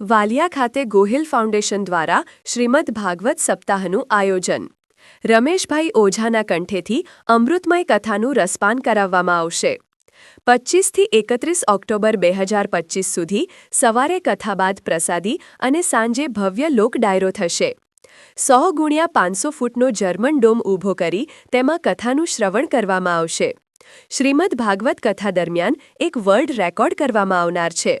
વાલિયા ખાતે ગોહિલ ફાઉન્ડેશન દ્વારા શ્રીમદ ભાગવત સપ્તાહનું આયોજન. રમેશભાઈ ઓઝાના કંઠેથી અમૃતમય કથાનું રસપાન કરાવવામાં આવશે. પચીસથી એકત્રીસ ઓક્ટોબર બે હજાર પચીસ સુધી સવારે કથા બાદ પ્રસાદી અને સાંજે ભવ્ય લોક ડાયરો થશે. સો ગુણ્યા પાંચસો ફૂટનો જર્મન ડોમ ઊભો કરી તેમાં કથાનું શ્રવણ કરવામાં આવશે. શ્રીમદ ભાગવત કથા દરમિયાન એક વર્લ્ડ રેકોર્ડ કરવામાં આવનાર છે.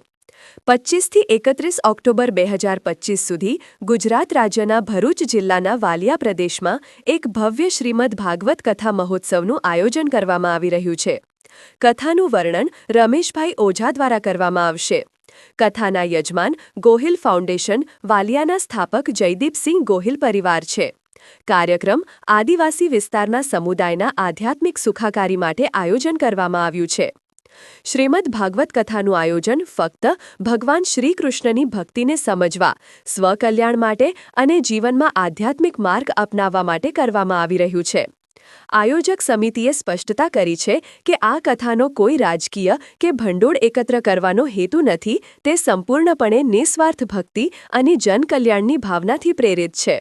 પચીસથી એકત્રીસ ઓક્ટોબર બે હજાર પચીસ સુધી ગુજરાત રાજ્યના ભરૂચ જિલ્લાના વાલિયા પ્રદેશમાં એક ભવ્ય શ્રીમદ ભાગવત કથા મહોત્સવનું આયોજન કરવામાં આવી રહ્યું છે. કથાનું વર્ણન રમેશભાઈ ઓઝા દ્વારા કરવામાં આવશે. કથાના યજમાન ગોહિલ ફાઉન્ડેશન વાલિયાના સ્થાપક જયદીપસિંહ ગોહિલ પરિવાર છે. કાર્યક્રમ આદિવાસી વિસ્તારના સમુદાયના આધ્યાત્મિક સુખાકારી માટે આયોજન કરવામાં આવ્યું છે. શ્રીમદ ભાગવત કથાનું આયોજન ફક્ત ભગવાન શ્રીકૃષ્ણની ભક્તિને સમજવા, સ્વકલ્યાણ માટે અને જીવનમાં આધ્યાત્મિક માર્ગ અપનાવવા માટે કરવામાં આવી રહ્યું છે. આયોજક સમિતિએ સ્પષ્ટતા કરી છે કે આ કથાનો કોઈ રાજકીય કે ભંડોળ એકત્ર કરવાનો હેતુ નથી, તે સંપૂર્ણપણે નિસ્વાર્થ ભક્તિ અને જનકલ્યાણની ભાવનાથી પ્રેરિત છે.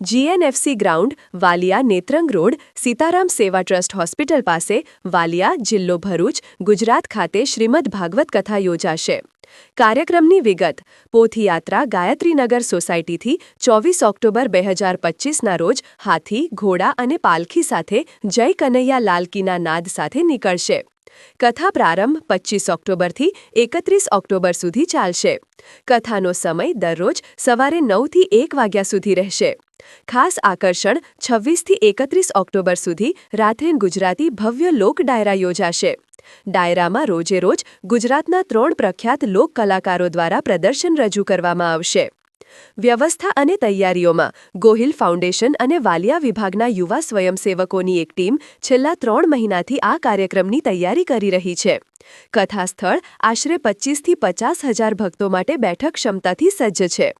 GNFC ground, Valia Netrang road, Sitaram Seva trust hospital પાસે, વાલિયા જિલ્લો ભરૂચ, ગુજરાત ખાતે શ્રીમદ ભાગવત કથા યોજાશે. કાર્યક્રમની વિગત, પોથયાત્રા ગાયત્રીનગર સોસાયટીથી ચોવીસ ઓક્ટોબર બે હજાર પચીસના રોજ હાથી, ઘોડા અને પાલખી સાથે જય કનૈયા લાલકીના નાદ સાથે નીકળશે. કથા પ્રારંભ પચીસ ઓક્ટોબરથી એકત્રીસ ઓક્ટોબર સુધી ચાલશે. કથાનો સમય દરરોજ સવારે નવથી એક વાગ્યા સુધી રહેશે. ખાસ આકર્ષણ છવ્વીસથી એકત્રીસ ઓક્ટોબર સુધી રાત્રે ગુજરાતી ભવ્ય લોક ડાયરા યોજાશે. ડાયરામાં રોજે રોજ ગુજરાતના ત્રણ પ્રખ્યાત લોક કલાકારો દ્વારા પ્રદર્શન રજૂ કરવામાં આવશે. વ્યવસ્થા અને તૈયારીઓમાં ગોહિલ ફાઉન્ડેશન અને વાલિયા વિભાગના યુવા સ્વયંસેવકોની એક ટીમ છેલ્લા ત્રણ મહિનાથી આ કાર્યક્રમની તૈયારી કરી રહી છે. કથા સ્થળ આશરે પચીસથી પચાસ હજાર ભક્તો માટે બેઠક ક્ષમતાથી સજ્જ છે.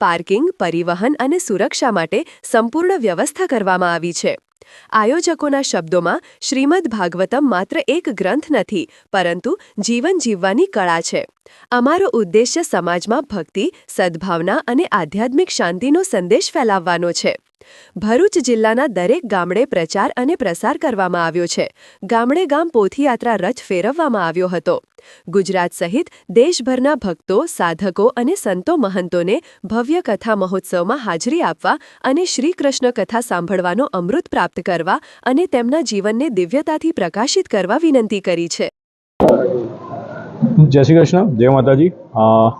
પાર્કિંગ, પરિવહન અને સુરક્ષા માટે સંપૂર્ણ વ્યવસ્થા કરવામાં આવી છે. આયોજકોના શબ્દોમાં શ્રીમદ ભાગવતમ માત્ર એક ગ્રંથ નથી, પરંતુ જીવન જીવવાની કળા છે. અમારો ઉદ્દેશ્ય સમાજમાં ભક્તિ, સદ્ભાવના અને આધ્યાત્મિક શાંતિનો સંદેશ ફેલાવવાનો છે. ભરૂચ જિલ્લાના દરેક ગામડે પ્રચાર અને પ્રસાર કરવામાં આવ્યો છે. ગામડે ગામ પોથીયાત્રા રથ ફેરવવામાં આવ્યો હતો. ગુજરાત સહિત દેશભરના ભક્તો, સાધકો અને સંતો મહંતોને ભવ્ય કથા મહોત્સવમાં હાજરી આપવા અને શ્રી કૃષ્ણ કથા સાંભળવાનો અમૃત પ્રાપ્ત કરવા અને તેમના જીવનને દિવ્યતાથી પ્રકાશિત કરવા વિનંતી કરી છે. જય શ્રી કૃષ્ણ, જય માતાજી.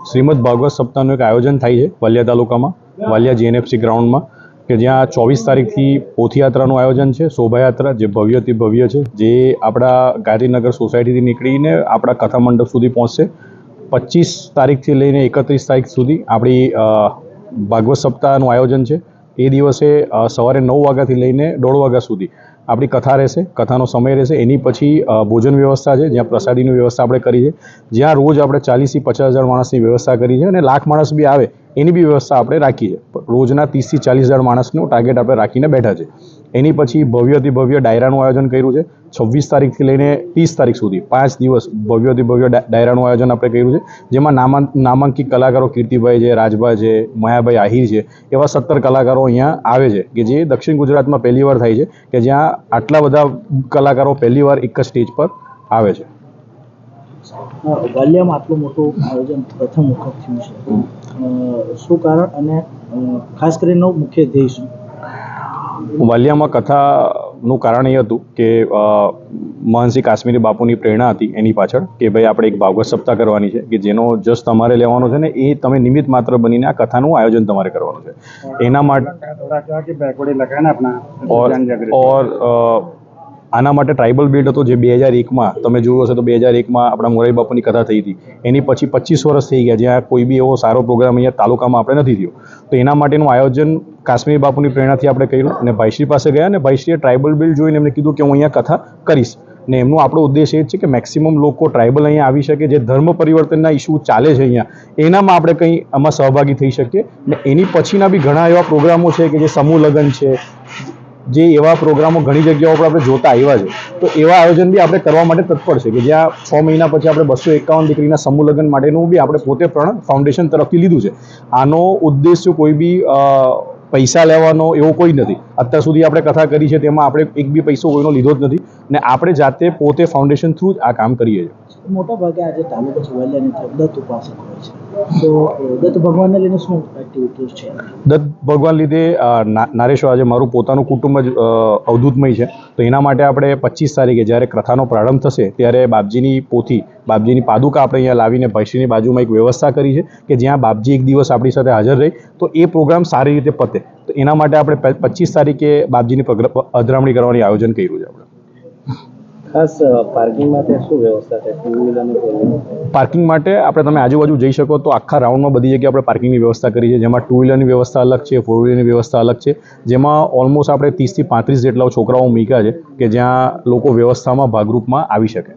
શ્રીમદ ભાગવત સપ્તાહનું એક આયોજન થાય છે, વાલિયા તાલુકામાં, વાલિયા જીએનએફસી ગ્રાઉન્ડમાં કે જ્યાં ચોવીસ તારીખથી પોથયાત્રાનું આયોજન છે, શોભાયાત્રા, જે ભવ્યથી ભવ્ય છે, જે આપણા ગાંધીનગર સોસાયટીથી નીકળીને આપણા કથા મંડપ સુધી પહોંચશે. પચીસ તારીખથી લઈને એકત્રીસ તારીખ સુધી આપણી ભાગવત સપ્તાહનું આયોજન છે. એ દિવસે સવારે નવ વાગ્યાથી લઈને દોઢ વાગ્યા સુધી આપણી કથા રહેશે, કથાનો સમય રહેશે. એની પછી ભોજન વ્યવસ્થા છે, જ્યાં પ્રસાદીની વ્યવસ્થા આપણે કરી છે. જ્યાં રોજ આપણે ચાલીસથી પચાસ હજાર માણસની વ્યવસ્થા કરી છે અને લાખ માણસ બી આવે એની બી વ્યવસ્થા આપણે રાખી છે રોજના ત્રીસથી ચાલીસ હજાર માણસનું ટાર્ગેટ આપણે રાખીને બેઠા છે. એની પછી ભવ્યથી ભવ્ય ડાયરાનું આયોજન કર્યું છે. છવ્વીસ તારીખથી લઈને ત્રીસ તારીખ સુધી પાંચ દિવસ ભવ્યથી ભવ્ય ડાયરાનું આયોજન આપણે કર્યું છે. જેમાં નામાંકિત કલાકારો કીર્તિભાઈ છે, રાજભા છે, મયાભાઈ આહિર છે, એવા સત્તર કલાકારો અહીંયા આવે છે કે જે દક્ષિણ ગુજરાતમાં પહેલીવાર થાય છે કે જ્યાં આટલા બધા કલાકારો પહેલીવાર એક જ સ્ટેજ પર આવે છે. આટલું મોટું આયોજન પ્રથમ વખત થયું છે. શું કારણ અને ખાસ કરીને મુખ્ય ધ્યેય શું? વાલિયામાં કથાનું કારણ એ હતું કે મહનસિંહ કાશ્મીરી બાપુની પ્રેરણા હતી એની પાછળ કે ભાઈ આપણે એક ભાગવત સપ્તાહ કરવાની છે કે જેનો જસ તમારે લેવાનો છે ને એ તમે નિમિત્ત માત્ર બનીને આ કથાનું આયોજન તમારે કરવાનું છે. એના માટે ઓર આના માટે ટ્રાઇબલ બિલ્ડ હતો જે બે હજાર એકમાં, તમે જોયું હશે તો બે હજાર એકમાં આપણા મોરારી બાપુની કથા થઈ હતી. એની પછી પચીસ વર્ષ થઈ ગયા, જ્યાં કોઈ બી એવો સારો પ્રોગ્રામ અહીંયા તાલુકામાં આપણે નથી થયો. તો એના માટેનું આયોજન કાશ્મીર બાપુની પ્રેરણાથી આપણે કર્યું અને ભાઈશ્રી પાસે ગયા અને ભાઈશ્રીએ ટ્રાઇબલ બિલ્ડ જોઈને એમને કીધું કે હું અહીંયા કથા કરીશ. ને એમનો આપણો ઉદ્દેશ એ છે કે મેક્સિમમ લોકો ટ્રાઇબલ અહીંયા આવી શકે, જે ધર્મ પરિવર્તનના ઇસ્યુ ચાલે છે અહીંયા, એનામાં આપણે કંઈ આમાં સહભાગી થઈ શકીએ. ને એની પછીના બી ઘણા એવા પ્રોગ્રામો છે કે જે સમૂહ લગ્ન છે જે એવા પ્રોગ્રામો ઘણી જગ્યાઓ પર આપણે જોતા આવ્યા છે. તો એવા આયોજન બી આપણે કરવા માટે તત્પર છે કે જ્યાં છ મહિના પછી આપણે બસો એકાવન દીકરીના સમૂહ લગ્ન માટેનું બી આપણે પોતે પણ ફાઉન્ડેશન તરફથી લીધું છે. આનો ઉદ્દેશ્ય કોઈ બી પૈસા લેવાનો એવો કોઈ નથી. અત્યાર સુધી આપણે કથા કરી છે તેમાં આપણે એક બી પૈસો કોઈનો લીધો જ નથી. ને આપણે જાતે પોતે ફાઉન્ડેશન થ્રુ જ આ કામ કરીએ છીએ. મોટા ભાગે આજે તાલુકો છે અને દત્ત ઉપાસક હોય છે. તો દત્ત ભગવાનને લઈને શું એક્ટિવિટીઝ છે? દત્ત ભગવાન લીધે અ, નારેશ્વર આજે મારું પોતાનું કુટુંબ જ અવધૂતમય છે. તો એના માટે આપણે પચીસ તારીખે જ્યારે કથાનો પ્રારંભ થશે ત્યારે બાપજીની પોથી બાપજીની પાદુકા આપણે અહીંયા લાવીને ભૈસીની બાજુમાં એક વ્યવસ્થા કરી છે કે જ્યાં બાપજી એક દિવસ આપણી સાથે હાજર રહી તો એ પ્રોગ્રામ સારી રીતે પતે. તો એના માટે આપણે પચીસ તારીખે બાપજીની અધરામણી કરવાની આયોજન કર્યું છે આપણે. ખાસ પાર્કિંગ માટે શું વ્યવસ્થા છે? ટુ વ્હીલર પાર્કિંગ માટે આપણે તમે આજુબાજુ જઈ શકો તો આખા રાઉન્ડમાં બધી જગ્યાએ આપણે પાર્કિંગની વ્યવસ્થા કરી છે, જેમાં ટુ વ્હીલરની વ્યવસ્થા અલગ છે ફોર વ્હીલરની વ્યવસ્થા અલગ છે, જેમાં ઓલમોસ્ટ આપણે ત્રીસથી પાંત્રીસ જેટલા છોકરાઓ મૂક્યા છે કે જ્યાં લોકો વ્યવસ્થામાં ભાગરૂપમાં આવી શકે.